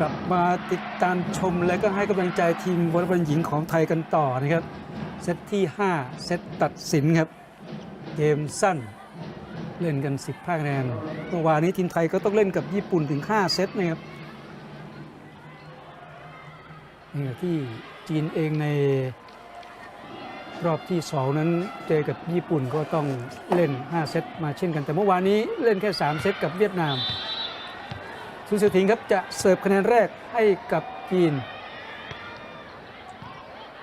กลับมาติดตามชมและก็ให้กำลังใจทีมวอลเลย์บอลหญิงของไทยกันต่อนะครับ เซตที่ 5 เซตตัดสินครับ เกมสั้นเล่นกัน15คะแนนเมื่อวานนี้ทีมไทยก็ต้องเล่นกับญี่ปุ่นถึง 5 เซตนะครับนี่ที่จีนเองในรอบที่ 2 นั้นเจอกับญี่ปุ่นก็ต้องเล่น 5 เซตมาเช่นกันแต่เมื่อวานนี้เล่นแค่ 3 เซตกับเวียดนาม สุเสยถิงครับจะเสิร์ฟคะแนนแรกให้กับจีน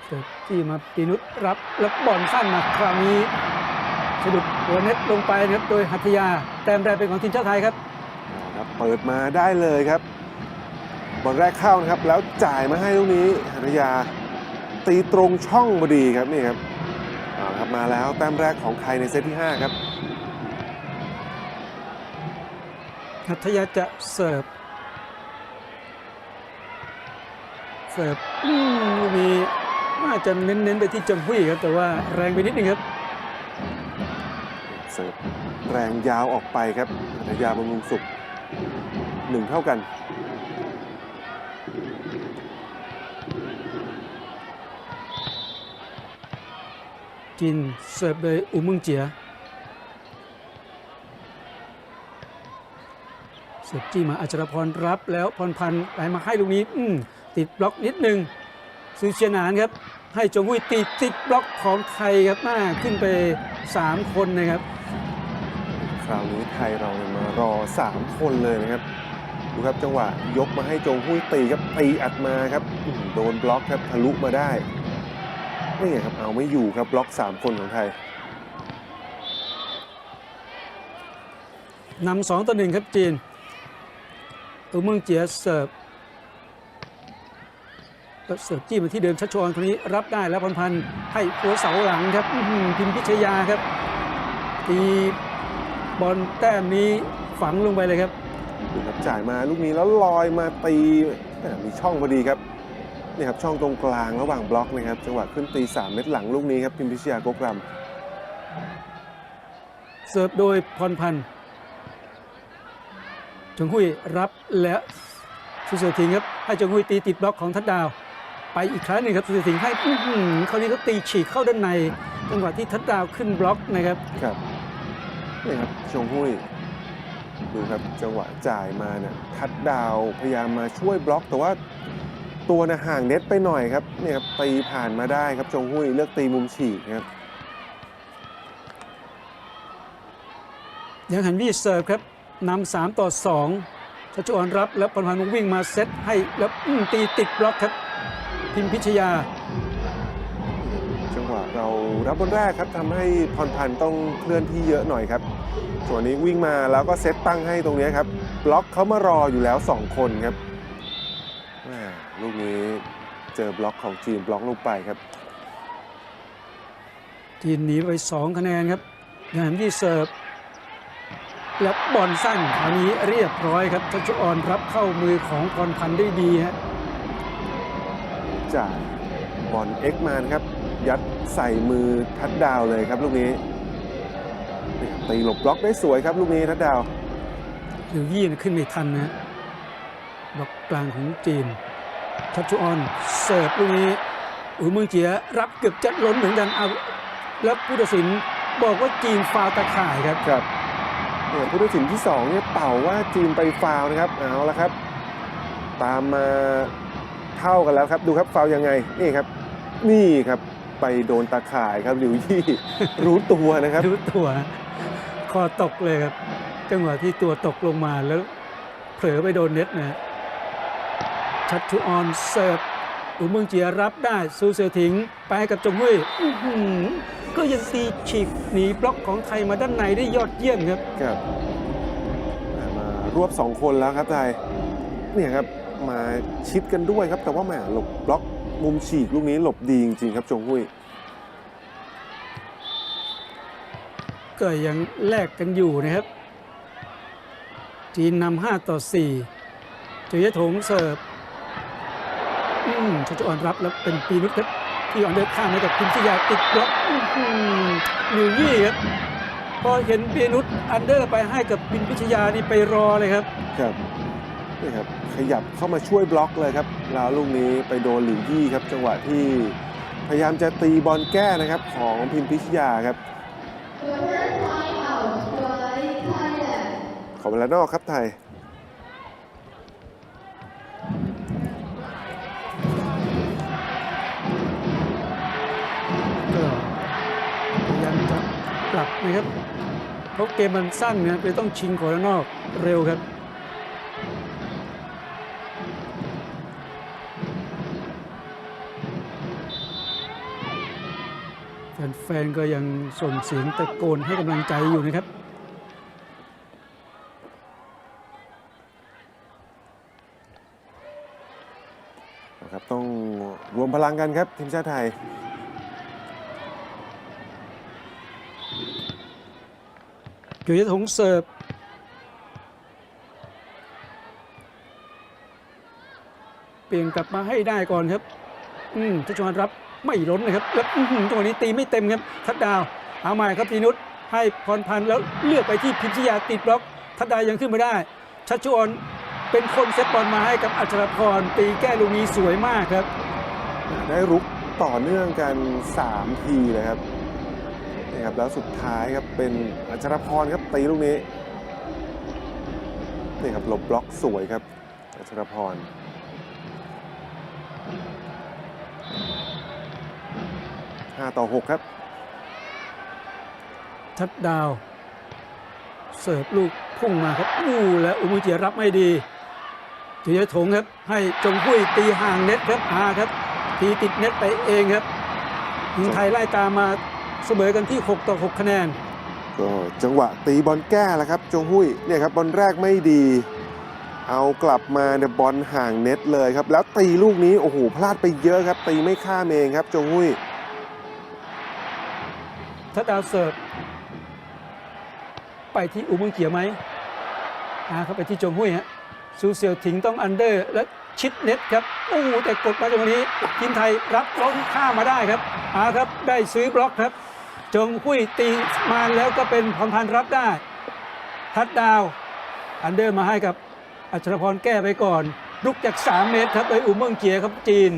เสิร์ฟที่มาปีนุษรับแล้วบอลสั้นมาคราวนี้สะดุดหัวเน็ตลงไปนะครับโดยหัตถยาแต้มแรกเป็นของทีมชาติไทยครับเอาครับเปิดมาได้เลยครับบอลแรกเข้านะครับ แล้วจ่ายมาให้ลูกนี้หัตยาตีตรงช่องพอดีครับนี่ครับเอาละครับมาแล้วแต้มแรกของไทยในเซตที่ 5 ครับหัตถยาจะเสิร์ฟ เสิร์ฟอืมลูกนี้น่าจะเน้นๆไปที่จงหุยครับแต่ว่าแรงไปนิดนึงครับ เสิร์ฟแรงยาวออกไปครับหัตยาบำรุงสุขหนึ่งเท่ากันจีนเสิร์ฟโดยอูมึงเจียเสิร์ฟจี้มาอัชรพรรับแล้วพรพันธ์ไหลมาให้ลูกนี้ อืม ติดบล็อกนิดนึงซูเชียนานครับ ให้จงหุยติดติดบล็อกของไทยครับมาขึ้นไป 3 คนนะครับ คราวนี้ไทยเราเนี่ยมารอ 3 คนเลยนะครับ ดูครับจังหวะยกมาให้จงหุ้ยตีครับตีอัดมาครับอื้อหือโดนบล็อกครับทะลุมาได้นี่ไงครับเอาไม่อยู่ครับบล็อก 3 คนของไทยนำสองต่อหนึ่งครับจีนอูมึงเจียเสิร์ฟแล้ว เสิร์ฟจี้มาที่เดิมชัชวอนคนนี้รับได้แล้วพรพันธ์ให้หัวเสาหลังครับอื้อหือพิมพิชยาครับตีบอลแต้มนี้ฝังลงไปเลยครับดูครับจ่ายมาลูกนี้แล้วลอยมาตีแหม่มีช่องพอดีครับนี่ครับช่องตรงกลางระหว่างบล็อกนะครับจังหวะขึ้นตี 3 เม็ดหลังลูกนี้ครับพิมพิชยากกรำเสิร์ฟโดยพรพันธ์จงหุยรับแล้วสุเสยถิงครับให้จงหุยตีติดบล็อกของทัดดาว ไปอีกครั้งหนึ่งครับสุเสยถิงให้อื้อหือคราวนี้เขาตีฉีกเข้าด้านในจังหวะที่ทัดดาวขึ้นบล็อกนะครับ ครับนี่ครับชงหุ้ยดูครับจังหวะจ่ายมาเนี่ยทัดดาวพยายามมาช่วยบล็อก แต่ว่าตัวนะห่างเน็ตไปหน่อยครับเนี่ยครับตีผ่านมาได้ครับจงหุ้ยเลือกตีมุมฉีกครับยังหันวี่เสิร์ฟครับนำสามต่อสองชัชวอนรับแล้วพรพันธ์วิ่งมาเซตให้แล้วอื้อตีติดบล็อกครับ พิมพิชยา จังหวะเรารับบอลแรกครับทำให้พรพันธ์ต้องเคลื่อนที่เยอะหน่อยครับส่วนนี้วิ่งมาแล้วก็เซตตั้งให้ตรงนี้ครับ บล็อกเขามารออยู่แล้ว 2 คนครับแม่ลูกนี้เจอบล็อกของจีนบล็อกลงไปครับทีมหนีไป 2 คะแนนครับยังหันวี่เสิร์ฟแล้วบอลสั้นคราวนี้เรียบร้อยครับชัชวอนรับเข้ามือของพรพันธ์ได้ดีฮะ จ่ายบอลเอ็กมานครับ ยัดใส่มือทัดดาวเลยครับลูกนี้นี่ครับตีหลบบล็อกได้สวยครับลูกนี้ทัดดาวหรือยี่ขึ้นไม่ทันนะฮะบล็อกกลางของจีนชัชวอนเสิร์ฟลูกนี้อูเมืองเจียรับเกือบจะล้นเหมือนกันเอาแล้วผู้ตัดสินบอกว่าจีนฟาวล์ตะข่ายครับครับเนี่ยผู้ตัดสินที่2เนี่ยเป่าว่าจีนไปฟาวล์นะครับเอาละครับ ตามมา เท่ากันแล้วครับ ดูครับฟาวล์ยังไงนี่ครับ นี่ครับไปโดนตาข่ายครับหลิวยี่รู้ตัวนะครับ รู้ตัวคอตกเลยครับ จังหวะที่ตัวตกลงมาแล้วเผลอไปโดนเน็ตนะฮะชัดชูออนเสิร์ฟอูเมืองเจียรับได้ซูเสือถิง ไปให้กับจงเว่ยอื้อหือก็ยังตีฉีกหนีบล็อกของไทยมาด้านในได้ยอดเยี่ยมครับครับมามารวบ2คนแล้วครับไทยเนี่ยครับ มาชิดกันด้วยครับ แต่ว่าแหมหลบบล็อกมุมฉีกลูกนี้หลบดีจริงๆครับจงหุยก็ยังแลกกันอยู่นะครับ จีนนำห้าต่อสี่เจยถงเสิร์ฟอืมชัชออนรับแล้วเป็นปีนุชครับ ที่ออนเดินข้ามให้กับพิมพิยาติดบล็อกอื้อหือหลิวยี่ครับ พอเห็นปีนุชอันเดอร์ไปให้กับพิมพิชยานี่ไปรอเลยครับ ครับ นี่ครับขยับเข้ามาช่วยบล็อกเลยครับแล้วลูกนี้ไปโดนหลิวยี่ครับ จังหวะที่พยายามจะตีบอลแก้นะครับของพิมพิชยาครับขอเวลานอกครับไทยพยายามจะปรับนะครับเพราะเกมมันสั้นนะครับเลยต้องชิงขอด้านนอกเร็วครับ ฟนๆก็ยังส่งเสียงตะโกนให้กำลังใจอยู่นะครับนะครับต้องรวมพลังกันครับ ทีมชาติไทย เกียรติถงเสิร์ฟเปลี่ยนกลับมาให้ได้ก่อนครับ อืมทัชวันรับ ไม่ล้นนะครับแล้วจังหวะนี้ตีไม่เต็มครับทัดดาวเอาใหม่ครับพีนุชให้พรพันธ์แล้วเลือกไปที่พิมพิยาติดบล็อกทัดดาวยังขึ้นไมาได้ ชัชวอนเป็นคนเซตบอลมาให้กับอัชรพรตีแก้ลูกนี้สวยมากครับ ได้รุกต่อเนื่องกัน 3 ทีเลยครับนี่ครับแล้วสุดท้ายครับเป็นอัชรพรครับตีลูกนี้นี่ครับหลบบล็อกสวยครับอัชรพร 5 ต่อ 6 ครับ ทัดดาว เสิร์ฟลูกพุ่งมาครับอู้และอุมุเจียรับไม่ดีเจียถงครับ ให้จงหุยตีห่างเน็ตครับอาครับ ตีติดเน็ตไปเองครับทีมไทยไล่ตามมาเสมอกันที่ 6 ต่อ 6 คะแนน ก็จังหวะตีบอลแก้แล้วครับ จงหุยเนี่ยครับบอลแรกไม่ดี เอากลับมาเนี่ยบอลห่างเน็ตเลยครับ แล้วตีลูกนี้โอ้โหพลาดไปเยอะครับ ตีไม่ข้ามเองครับ จงหุย ทัดดาวเสิร์ฟไปที่อุมุงเกียไหมอาเข้าไปที่จงหุยฮะซูเซียวถิงต้องอันเดอร์และชิดเน็ตครับโอ้โหแต่กดมาจังหวะนี้ทีมไทยรับล้มข้ามาได้ครับอาครับได้ซื้อบล็อกครับ จงหุยตีมาแล้วก็เป็นพรพันธ์รับได้ ทัดดาวอันเดอร์มาให้กับอัชรพรแก้ไปก่อนลุกจาก 3 เมตรครับโดยอุเมืองเจียครับจีน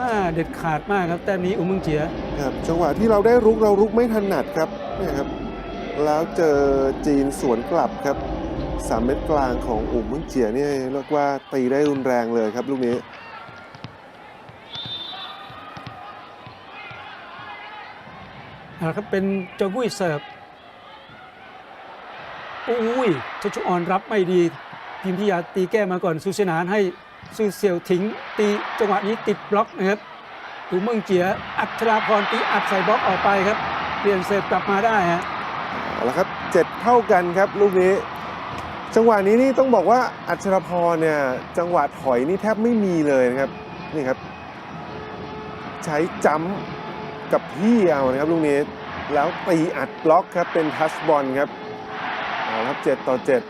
อื้อหืออ่าเด็ดขาดมากครับแต้มนี้อุเมืองเจียครับจังหวะที่เราได้รุกเรารุกไม่ถนัดครับเนี่ยครับ แล้วเจอจีนสวนกลับครับสามเม็ดกลางของอุ่มเมืองเจียเนี่ยเรียกว่าตีได้รุนแรงเลยครับลูกนี้เอาละครับเป็นจงหุยเสิร์ฟอุ้ยชัชชุออนรับไม่ดีพิมพิยาตีแก้มาก่อนซูเซนานให้ ซูเซียวถิงตีจังหวะนี้ติดบล็อกนะครับอูเมืองเจียอัชราพรตีอัดใส่บล็อกออกไปครับ เปลี่ยนเสิร์ฟกลับมาได้ฮะเอาละครับเจ็ดเท่ากันครับลูกนี้ จังหวะนี้นี่ต้องบอกว่าอัชรพรเนี่ยจังหวะถอยนี่แทบไม่มีเลยนะครับนี่ครับ ใช้จัมกับพี่เอานะครับลูกนี้แล้วตีอัดบล็อกครับเป็นทัชบอลครับเอาละครับเจ็ดต่อเจ็ด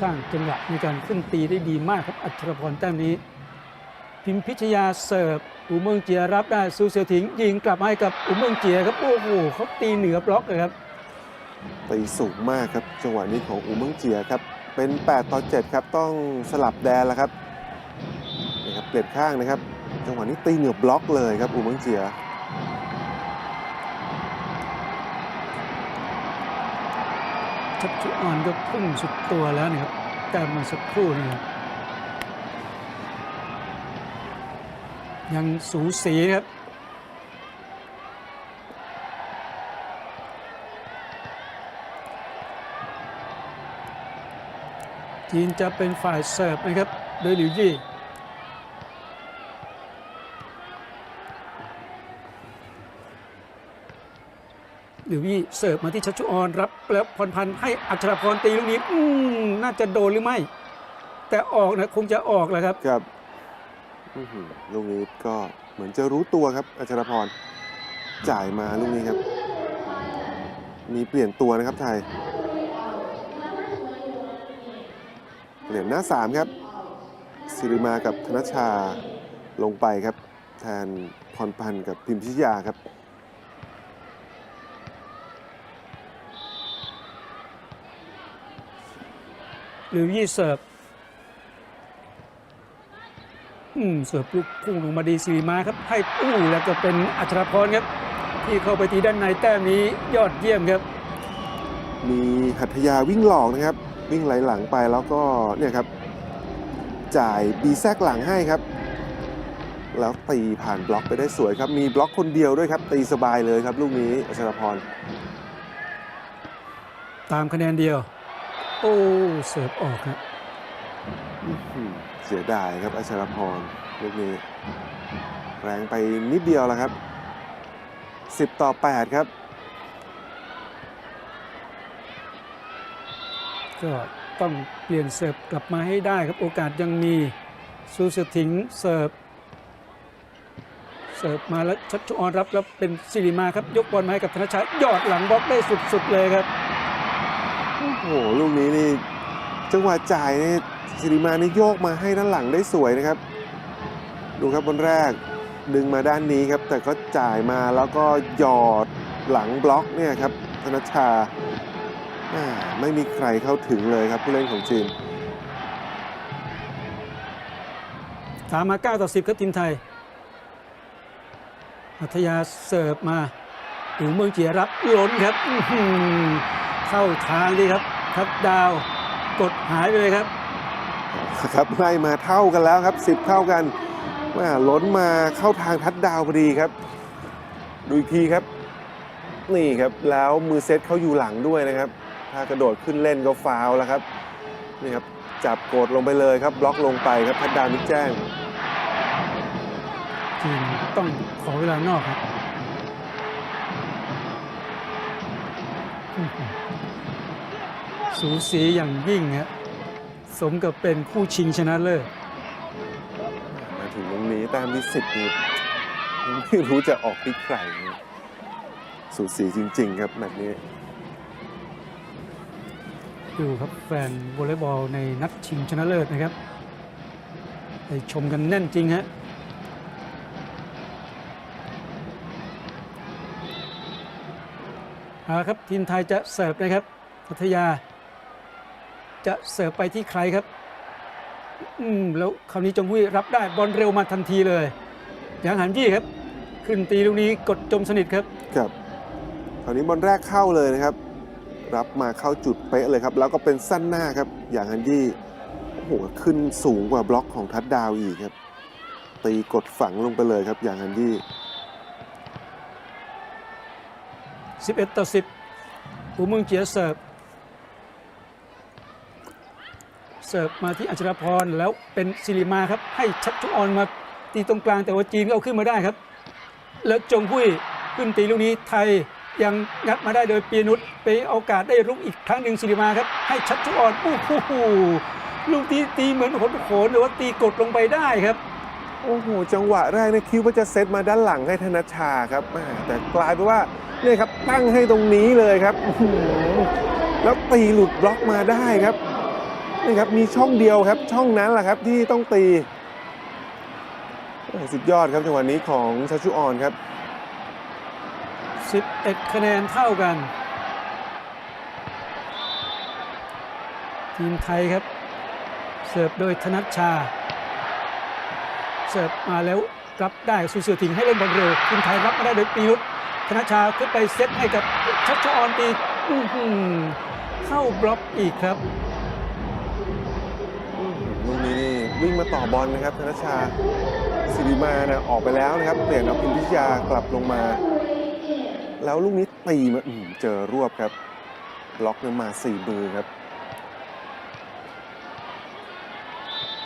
สร้างจังหวะในการขึ้นตีได้ดีมากครับอัชรพรแต้มนี้ พิมพิชยาเสิร์ฟอูเมืองเจียรับได้ซูเซียวถิงยิงกลับมาให้กับอูเมืองเจียครับโอ้โหเขาตีเหนือบล็อกเลยครับตีสูงมากครับจังหวะนี้ของอูเมืองเจียครับเป็น 8 ต่อ 7 ครับต้องสลับแดนแล้วครับนี่ครับเปลี่ยนข้างนะครับ จังหวะนี้ตีเหนือบล็อกเลยครับอูเมืองเจีย ชัชชุออนก็พุ่งสุดตัวแล้วนะครับแต้มาสักครู่นี่ยังสูสีครับจีนจะเป็นฝ่ายเสิร์ฟนะครับโดยหลิวยี่ หรือวี่เสิร์ฟมาที่ชัชชุออนรับแล้วพรพันธ์ให้อัชรพรตีลูกนี้อืมน่าจะโดนหรือไม่ แต่ออกนะคงจะออกแหละครับ ครับอื้อหือลูกนี้ก็เหมือนจะรู้ตัวครับอัชรพร จ่ายมาลูกนี้ครับ มีเปลี่ยนตัวนะครับไทย เปลี่ยนหน้าสามครับสิริมากับธนชชาลงไปครับ แทนพรพันธ์กับพิมพิชยาครับ หรือยี่เสิร์ฟอืมเสิร์ฟลูกพุ่งลงมาดีสีมาครับ ให้อู้แล้วก็เป็นอัชรพรครับ ที่เข้าไปตีด้านในแต้มนี้ยอดเยี่ยมครับ มีหัตถยาวิ่งหลอกนะครับ วิ่งไหลหลังไปแล้วก็เนี่ยครับ จ่ายบีแซกหลังให้ครับ แล้วตีผ่านบล็อกไปได้สวยครับ มีบล็อกคนเดียวด้วยครับ ตีสบายเลยครับ ลูกนี้อัชรพร ตามคะแนนเดียว โอ้เสิร์ฟออกครับอืมเสียดายครับอัชรพรลูกนี้ แรงไปนิดเดียวแล้วครับ 10 ต่อ 8 ครับ ก็ต้องเปลี่ยนเสิร์ฟกลับมาให้ได้ครับ โอกาสยังมีซูสถิงเสิร์ฟเสิร์ฟมาแล้วชัชชุออนรับแล้วเป็นสิริมาครับ ยกบอลมาให้กับธนชาติยอดหลังบล็อกได้สุด ๆ เลยครับ โอ้โหลูกนี้นี่จังหวะจ่ายนี่สิริมานี่โยกมาให้ด้านหลังได้สวยนะครับ ดูครับบนแรกดึงมาด้านนี้ครับ แต่ก็จ่ายมาแล้วก็หยอดหลังบล็อกเนี่ยครับธนชาไม่มีใครเข้าถึงเลยครับผู้เล่นของจีนตามมา 9 ต่อ 10 ครับทีมไทยอัธยาเสิร์ฟมาอูเมืองเจียรับล้นครับ เข้าทางดีครับ ทัดดาวกดหายไปเลยครับ ครับไล่มาเท่ากันแล้วครับ 10 เท่ากันว่าล้นมาเข้าทางทัดดาวพอดีครับ ดูอีกทีครับ นี่ครับแล้วมือเซตเขาอยู่หลังด้วยนะครับ ถ้ากระโดดขึ้นเล่นก็ฟาวล์แล้วครับนี่ครับจับกดลงไปเลยครับ บล็อกลงไปครับทัดดาวนึกแจ้งจีนต้องขอเวลานอกครับ สูสีอย่างยิ่งครับสมกับเป็นคู่ชิงชนะเลิศมาถึงตรงนี้แต้มที่สิบนี่ไม่รู้จะออกที่ใครสูสีจริง ๆ ครับแบบนี้ ดูครับแฟนวอลเลย์บอลในนัดชิงชนะเลิศนะครับไปชมกันแน่นจริงฮะเอาละครับทีมไทยจะเสิร์ฟนะครับพัทยา จะเสิร์ฟไปที่ใครครับ อืมแล้วคราวนี้จงหุ้ยรับได้บอลเร็วมาทันทีเลยยังหันยี่ครับ ขึ้นตีลูกนี้กดจมสนิทครับครับคราวนี้บอลแรกเข้าเลยนะครับ รับมาเข้าจุดเป๊ะเลยครับ แล้วก็เป็นสั้นหน้าครับอย่างฮันดี้โอ้โหขึ้นสูงกว่าบล็อกของทัดดาวอีกครับ ตีกดฝังลงไปเลยครับอย่างฮันดี้11 ต่อ 10 อูเมืองเจียเสิร์ฟ เสิร์ฟมาที่อัชรพรแล้วเป็นสิริมาครับ ให้ชัดชุออนมาตีตรงกลางแต่ว่าจีนก็เอาขึ้นมาได้ครับ แล้วจงพุ้ยขึ้นตีลูกนี้ไทยยังงัดมาได้โดยเปียนุชไปเอาโอกาสได้รุกอีกครั้งหนึ่งสิริมาครับ ให้ชัดชุออนโอ้โหลูกตีตีเหมือนขนโขนหรือว่าตีกดลงไปได้ครับโอ้โห จังหวะแรกนะคิดว่าจะเซตมาด้านหลังให้ธนชาครับแต่กลายเป็นว่าเนี่ยครับตั้งให้ตรงนี้เลยครับ แล้วตีหลุดบล็อกมาได้ครับ นี่ครับมีช่องเดียวครับช่องนั้นแหละครับที่ต้องตีสุดยอดครับจังหวะนี้ของชัชชุออนครับ 11 คะแนนเท่ากัน ทีมไทยครับ เสิร์ฟโดยธนัชชา เสิร์ฟมาแล้วรับได้สุเสือถิงให้เล่นบอลเร็วทีมไทยรับมาได้โดยปียุทธธนัชชาขึ้นไปเซตให้กับชัชชออนตีเข้าบล็อกอีกครับ ลูกนี้นี่ วิ่งมาต่อบอลนะครับธนชาสิริมานะออกไปแล้วนะครับ เปลี่ยนเอาพิมพิชยากลับลงมา แล้วลูกนี้ตีมาอืเจอรวบครับ บล็อกเนี่ยมาสี่มือครับ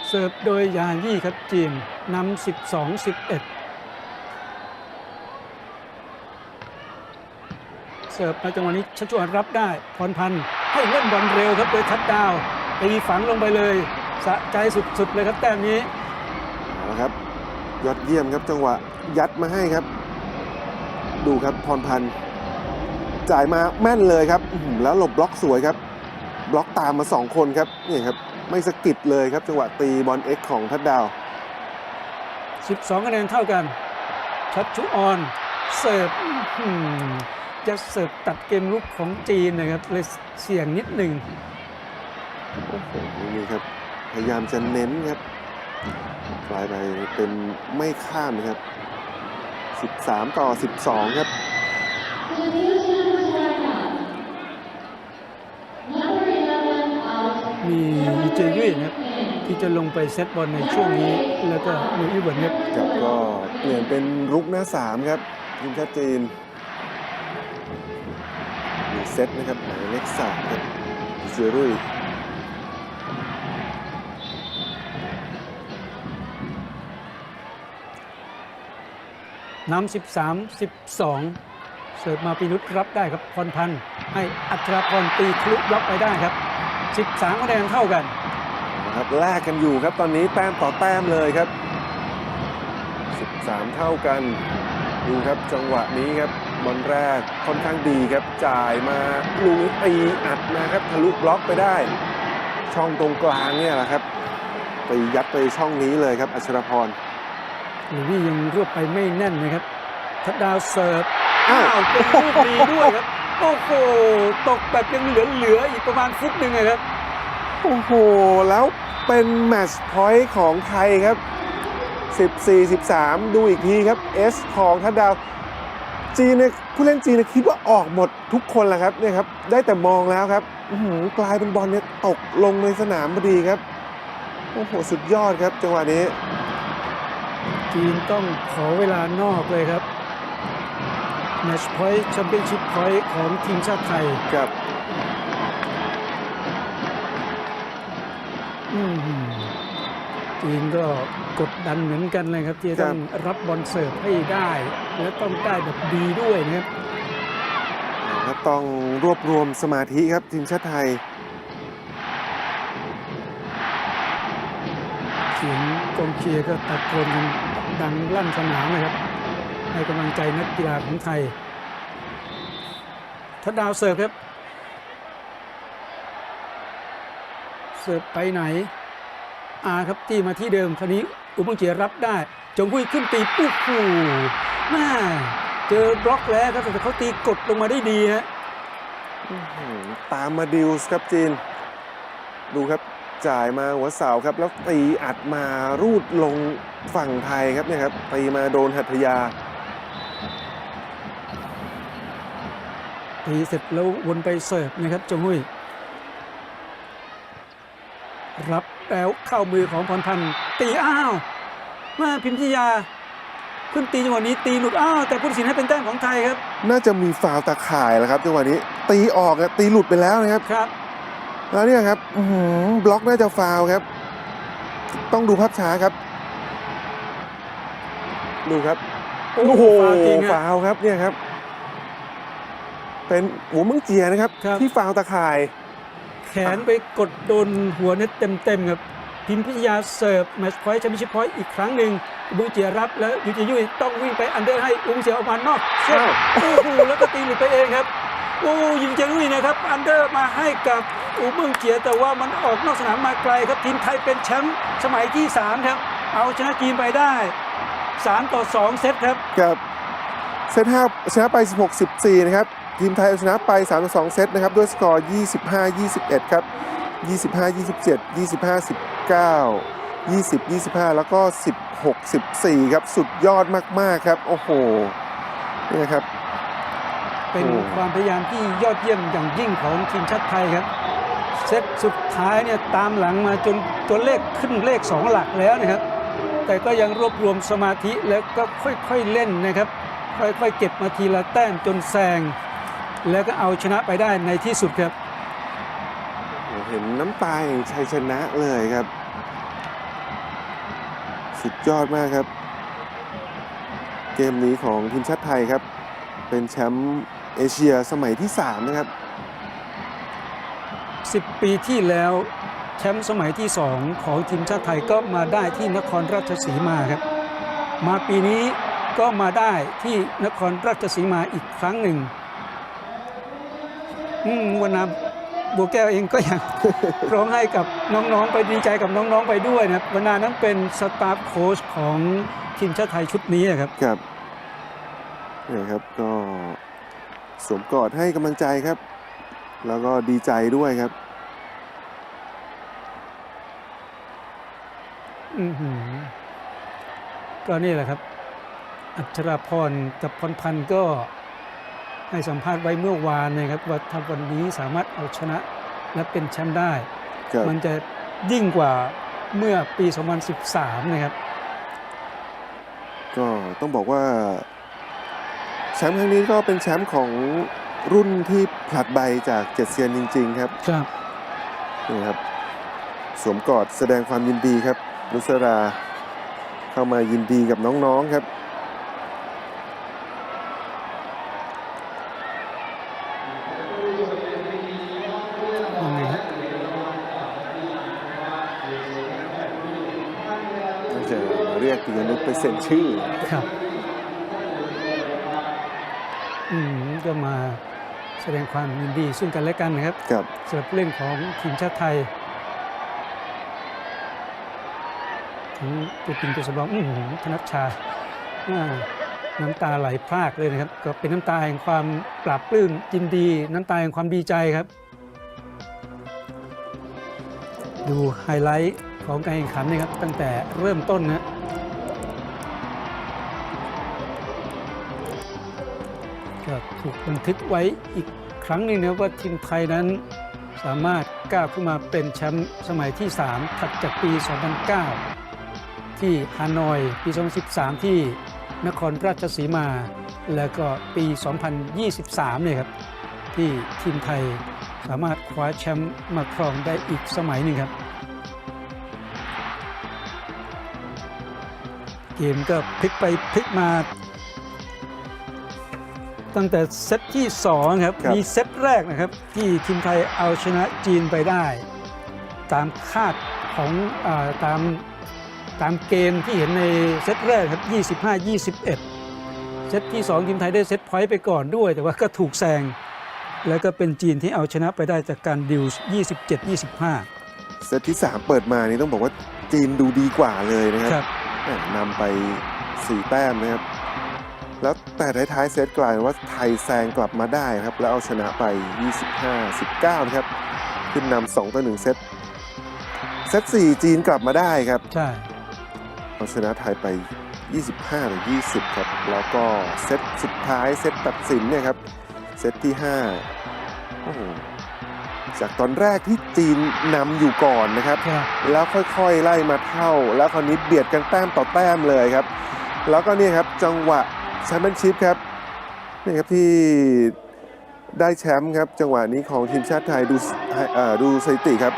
เสิร์ฟโดยยานยี่ครับจีนนำ12 11เสิร์ฟมาจังหวะนี้ชัชวานรับได้พรพันธ์ให้เล่นบอลเร็วครับโดยทัดดาวตีฝังลงไปเลย สะใจสุดๆเลยครับแต้มนี้เอาละครับ ยอดเยี่ยมครับจังหวะยัดมาให้ครับ ดูครับพรพันธ์จ่ายมาแม่นเลยครับอื้อหือแล้วหลบบล็อกสวยครับ บล็อกตามมาสองคนครับนี่ครับไม่สะกิดเลยครับ จังหวะตีบอลเอ็กของทัดดาว 12คะแนนเท่ากันชัดชุออนเสิร์ฟอื้อหือจะเสิร์ฟตัดเกมลุกของจีนนะครับเลยเสี่ยงนิดหนึ่งโอ้โหนี่ครับ พยายามจะเน้นครับกลายไปเป็นไม่ข้ามนะครับ 13 ต่อ 12 ครับมีเจยุ้ยนะครับที่จะลงไปเซตบอลในช่วงนี้ แล้วก็ลุยส์เวิร์นครับกับก็เปลี่ยนเป็นรุกหน้า3ครับทีมชาติจีนมีเซตนะครับหมายเลข3ครับเซรุ่ย นำ13 12 เสิร์ฟมาปีนุชรับได้ครับพรพันธ์ให้อัครพรตีทะลุบล็อกไปได้ครับ 13คะแนนเท่ากันนะครับแลกกันอยู่ครับตอนนี้แต้มต่อแต้มเลยครับ 13 เท่ากันดูครับจังหวะนี้ครับบอลแรกค่อนข้างดีครับจ่ายมาลูกนี้ตีอัดมาครับทะลุบล็อกไปได้ ช่องตรงกลางเนี่ยแหละครับไปยัดไปช่องนี้เลยครับอัชรพร หรือว่ายังรวบไปไม่แน่นนะครับทัดดาวเสิร์ฟอ้าอ้าววเป็นลูกดีด้วยครับโอ้โหตกแบบยังเหลือๆอีกประมาณฟุตหนึ่งอะครับโอ้โห แล้วเป็นแมตช์พอยต์ของไทยครับ 14 13 ดูอีกทีครับ S ของทัดดาวจีนเนี่ยผู้เล่นจีนเนี่ยคิดว่าออกหมดทุกคนแหละครับเนี่ยครับได้แต่มองแล้วครับอื้อหือกลายเป็นบอลเนี่ยตกลงในสนามพอดีครับ โอ้โห สุดยอดครับจังหวะนี้ จีนต้องขอเวลานอกเลยครับแมชพอยต์แชมเปี้ยนชิพพอยต์ของทีมชาติไทยกับอืมจีนก็กดดันเหมือนกันเลยครับที่จะต้องรับบอลเสิร์ฟให้ได้ และต้องได้แบบดีด้วยนะครับครับต้องรวบรวมสมาธิครับทีมชาติไทยเสียงกองเชียร์ก็ตะโกนกัน ดังลั่นสนามนะครับให้กำลังใจนักกีฬาของไทยทัดดาวเสิร์ฟครับ เสิร์ฟไปไหนอาครับที่มาที่เดิมครนี้อุบังเจียรับได้ จงพุ้ยขึ้นตีปุ๊บผูแม่เจอบล็อกแล้วครับแต่เขาตีกดลงมาได้ดีฮะตามมาดิวส์ครับจีน ดูครับ จ่ายมาหัวเสาครับ แล้วตีอัดมารูดลงฝั่งไทยครับเนี่ยครับตีมาโดนหัตถยาตีเสร็จแล้ววนไปเสิร์ฟนะครับจงหุยรับแล้วเข้ามือของพรพันธ์ตีอ้าวมาพิมพิยาขึ้นตีจังหวะนี้ตีหลุดอ้าวแต่ผู้ตัดสินให้เป็นแต้มของไทยครับ น่าจะมีฟาวล์ตาข่ายแล้วครับจังหวะนี้ ตีออกอะตีหลุดไปแล้วนะครับครับ แล้วเนี่ยครับอื้อหือบล็อกน่าจะฟาวล์ครับ ต้องดูภาพช้าครับ ดูครับโอ้โอ้โหโหฟาวล์จริงฮะฟาวล์ครับเนี่ยครับ เป็นหัวเมึงเจียนะครับครับที่ฟาวล์ตาข่าย แขนไปกดโดนหัวเน็ตเต็มๆครับพิมพิยาเสิร์ฟแมตช์พอยต์แชมเปี้ยนชิพพอยต์อีกครั้งหนึ่งอุบุงเจียรับแล้วยูจิยุยต้องวิ่งไปอันเดอร์ให้อุบุงเจียออกมานอกเส้นอ้าวโอ้โหแล้วก็ตีหลุดไปเองครับโอ้ยิงเจยุยนะครับ อันเดอร์มาให้กับ อุบุงเจียแต่ว่ามันออกนอกสนามมาไกลครับทีมไทยเป็นแชมป์สมัยที่ 3 ครับ เอาชนะจีนไปได้ 3 ต่อ 2 เซตครับกับเซต5ชนะไป 16 14 นะครับ ทีมไทยเอาชนะไป 3 2 เซตนะครับ ด้วยสกอร์ 25 21 ครับ 25 27 25 19 20 25 แล้วก็ 16 14 ครับ สุดยอดมาก ๆ ครับ โอ้โหนี่นะครับ เป็นโอ้ความพยายามที่ยอดเยี่ยมอย่างยิ่งของทีมชาติไทยครับเซตสุดท้ายเนี่ยตามหลังมาจนตัวเลขขึ้นเลข 2 หลักแล้วนะครับ แต่ก็ยังรวบรวมสมาธิแล้วก็ค่อยๆเล่นนะครับ ค่อยๆเก็บมาทีละแต้มจนแซง แล้วก็เอาชนะไปได้ในที่สุดครับเห็นน้ำตาแห่งชัยชนะเลยครับ สุดยอดมากครับ เกมนี้ของทีมชาติไทยครับ เป็นแชมป์เอเชียสมัยที่ 3 นะครับ 10 ปีที่แล้วแชมป์สมัยที่ 2 ของทีมชาติไทยก็มาได้ที่นครราชสีมาครับ มาปีนี้ก็มาได้ที่นครราชสีมาอีกครั้งหนึ่งวันนาบัวแก้วเองก็อยากร้องให้กับน้องๆ ไปดีใจกับน้องๆไปด้วยนะวันนานั้นเป็นสตาฟโค้ชของทีมชาติไทยชุดนี้ครับครับนี่ครับก็สวมกอดให้กำลังใจครับ แล้วก็ดีใจด้วยครับก็นี่แหละครับ อัชราพรกับพรพันธ์ก็ให้สัมภาษณ์ไว้เมื่อวานนะครับว่าถ้าวันนี้สามารถเอาชนะและเป็นแชมป์ได้ มันจะยิ่งกว่าเมื่อปี 2013 นะครับ ก็ต้องบอกว่า แชมป์ครั้งนี้ก็เป็นแชมป์ของ รุ่นที่ผลัดใบจากเจ็ดเซียนจริง ๆ ครับครับนี่ครับสวมกอดแสดงความยินดีครับนุสราเข้ามายินดีกับน้องๆครับยังไงฮะน่าจะมาเรียกปิยนุชไปเซ็นชื่อครับ อืมก็มา แสดงความยินดีซึ่งกันและกันนะครับกับสำหรับผู้เล่นของทีมชาติไทยทั้งตัวจริงตัวสำรองอื้อหือธนัชชาอ่าน้ำตาไหลพรากเลยนะครับ ก็เป็นน้ำตาแห่งความปราบปลื้มยินดี น้ำตาแห่งความดีใจครับ ดูไฮไลท์ของการแข่งขันนะครับตั้งแต่เริ่มต้นนะ ถูกบันทึกไว้อีกครั้งหนึ่งนะว่าทีมไทยนั้น สามารถก้าวขึ้นมาเป็นแชมป์สมัยที่ 3 ถัดจากปี 2009 ที่ฮานอย ปี 2013 ที่นครราชสีมา แล้วก็ปี 2023 เนี่ยครับ ที่ทีมไทยสามารถคว้าแชมป์มาครองได้อีกสมัยหนึ่งครับเกมก็พลิกไปพลิกมา ตั้งแต่เซตที่2ครับครับมีเซตแรกนะครับที่ทีมไทยเอาชนะจีนไปได้ ตามคาดของอาตามตามเกมที่เห็นในเซตแรกครับ 25-21 เซตที่ 2 ทีมไทยได้เซตพอยต์ไปก่อนด้วย แต่ว่าก็ถูกแซง แล้วก็เป็นจีนที่เอาชนะไปได้จากการดิว27-25 เซตที่ 3 เปิดมานี่ต้องบอกว่าจีนดูดีกว่าเลยนะครับครับแหม่นำไป 4 แต้มนะครับ แล้วแต่ท้ายๆเซตกลายเป็นว่าไทยแซงกลับมาได้ครับ แล้วเอาชนะไป 25-19 นะครับ ขึ้นนำ2ต่อ1เซต เซต 4 จีนกลับมาได้ครับ ใช่ เอาชนะไทยไป 25ต่อ20 ครับ แล้วก็เซตสุดท้ายเซตตัดสินเนี่ยครับ เซตที่ 5 โอ้โหจากตอนแรกที่จีนนำอยู่ก่อนนะครับครับแล้วค่อยๆไล่มาเท่า แล้วคราวนี้เบียดกันแต้มต่อแต้มเลยครับ แล้วก็เนี่ยครับจังหวะ แชมเปี้ยนชิพครับนี่ครับที่ได้แชมป์ครับจังหวะนี้ของทีมชาติไทยดูดูสถิติครับ